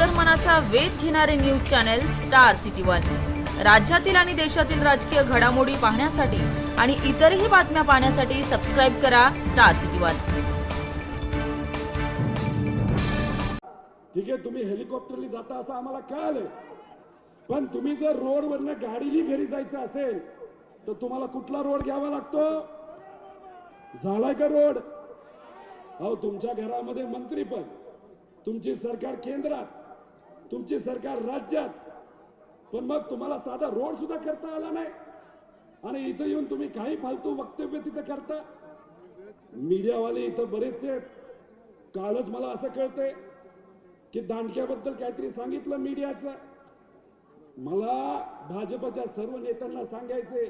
अंतर्मनाचा वेध घेणारे news channel star city one. राज्यातील आणि देशातील राजकीय घडामोडी पाहण्यासाठी आणि इतरही बातम्या पाहण्यासाठी सबस्क्राईब करा स्टार सिटी वन. ठीक आहे तुम्ही हेलिकॉप्टरने जाता असं आम्हाला कळालं पण तुम्ही जर रोडवरनं गाडीली घरी जायचं असेल तर तुम्हाला कुठला रोड घ्यावा लागतो? झालाय का रोड? अहो तुमच्या घरामध्ये मंत्री पण. तुमची सरकार केंद्रात. तुमची सरकार राज्यात. पण मग तुम्हाला साधा रोड सुद्धा करता आला नाही. आणि इथं येऊन तुम्ही काही फालतू वक्तव्य तिथं करता. मीडियावाले इथं बरेचसे आहेत. कालच मला असं कळतंय की दांडक्याबद्दल काहीतरी सांगितलं मीडियाचं. मला भाजपच्या सर्व नेत्यांना सांगायचे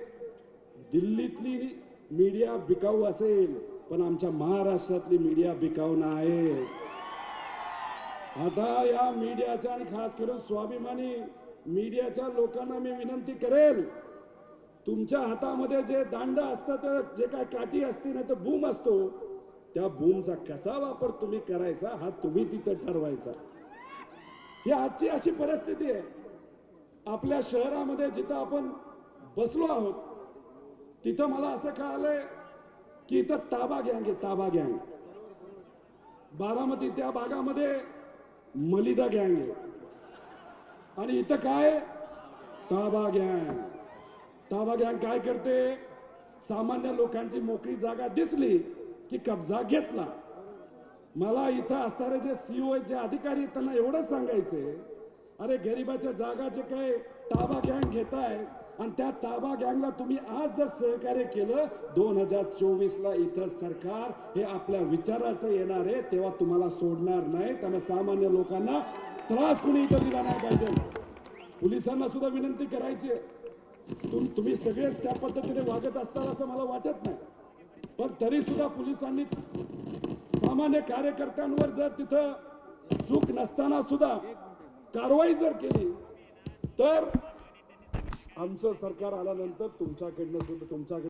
दिल्लीतली मीडिया बिकाऊ असेल पण आमच्या महाराष्ट्रातली मीडिया बिकाऊ नाही. आता या मीडियाच्या आणि खास करून स्वाभिमानी मीडियाच्या लोकांना मी विनंती करेल तुमच्या हातामध्ये जे दांड असतात जे काय काठी असते ना तर बूम असतो त्या बूमचा कसा वापर तुम्ही करायचा हा तुम्ही तिथं ठरवायचा. ही आजची अशी परिस्थिती आहे. आपल्या शहरामध्ये जिथं आपण बसलो आहोत तिथं मला असं कळालंय की इथं ताबा गँग आहे ताबा गँग. बारामती त्या भागामध्ये मलिदा गँग आहे. आणि इथं काय? ताबा गँग. ताबा गँग काय करते? सामान्य लोकांची मोकळी जागा दिसली की कब्जा घेतला. मला इथं असणारे जे सीओ जे अधिकारी आहेत त्यांना एवढंच सांगायचंय. अरे गरिबाच्या जागाचे काय ताबा गँग घेताय आणि त्या ताबा गँगला तुम्ही आज जर सहकार्य केलं दोन हजार चोवीस ला इथं सरकार हे आपल्या विचाराचं येणार आहे तेव्हा तुम्हाला सोडणार नाही. त्यामुळे सामान्य लोकांना त्रास कुणी इथं दिला नाही पाहिजे. पोलिसांना सुद्धा विनंती करायची तुम तुम्ही सगळे त्या पद्धतीने वागत असताल असं मला वाटत नाही. पण तरी सुद्धा पोलिसांनी सामान्य कार्यकर्त्यांवर जर तिथं चूक नसताना सुद्धा कारवाई जर केली तर आमचं सरकार आल्यानंतर तुमच्याकडनं सुद्धा तुमच्याकडे